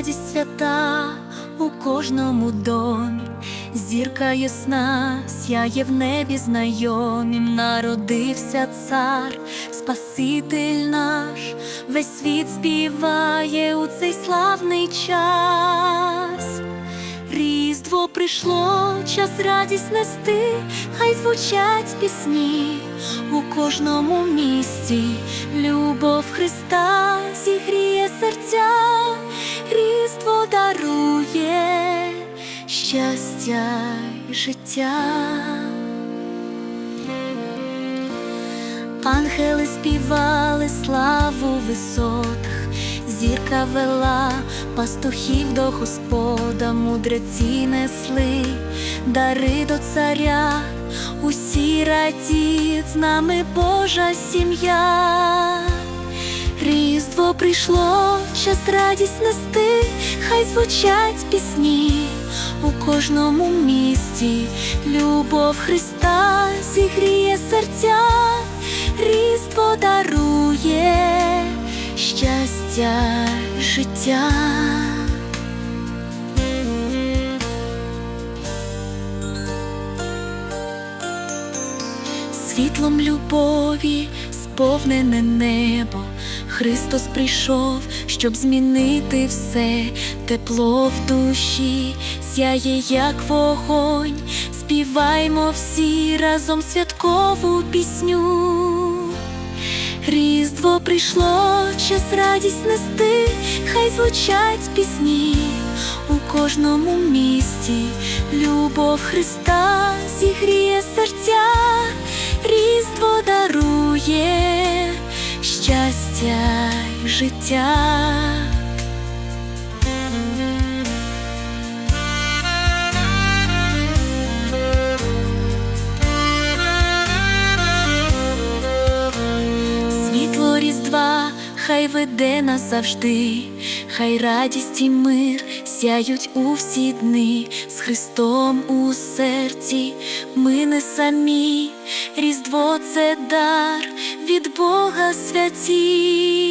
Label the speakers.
Speaker 1: радість свята у кожному домі, зірка ясна, сяє в небі знайомім, народився цар, Спаситель наш, весь світ співає у цей славний час. Різдво прийшло, час радість нести, хай звучать пісні у кожному місті. Любов Христа зігріє серця, щастя й життя. Ангели співали славу в висотах, зірка вела пастухів до Господа, мудреці несли дари до царя, усі радіють з нами Божа сім'я. Різдво прийшло, час радість нести, хай звучать пісні у кожному місті. Любов Христа зігріє серця, Різдво дарує щастя, життя. Світлом любові сповнене небо, Христос прийшов, щоб змінити все, тепло в душі сяє, як вогонь, співаймо всі разом святкову пісню. Різдво прийшло, час радість нести, хай звучать пісні у кожному місті. Любов Христа зігріє серця, Різдво дарує щастя й життя. Світло Різдва хай веде нас завжди, хай радість і мир сяють у всі дни з Христом у серці. Ми не самі, Різдво це дар від Бога святі.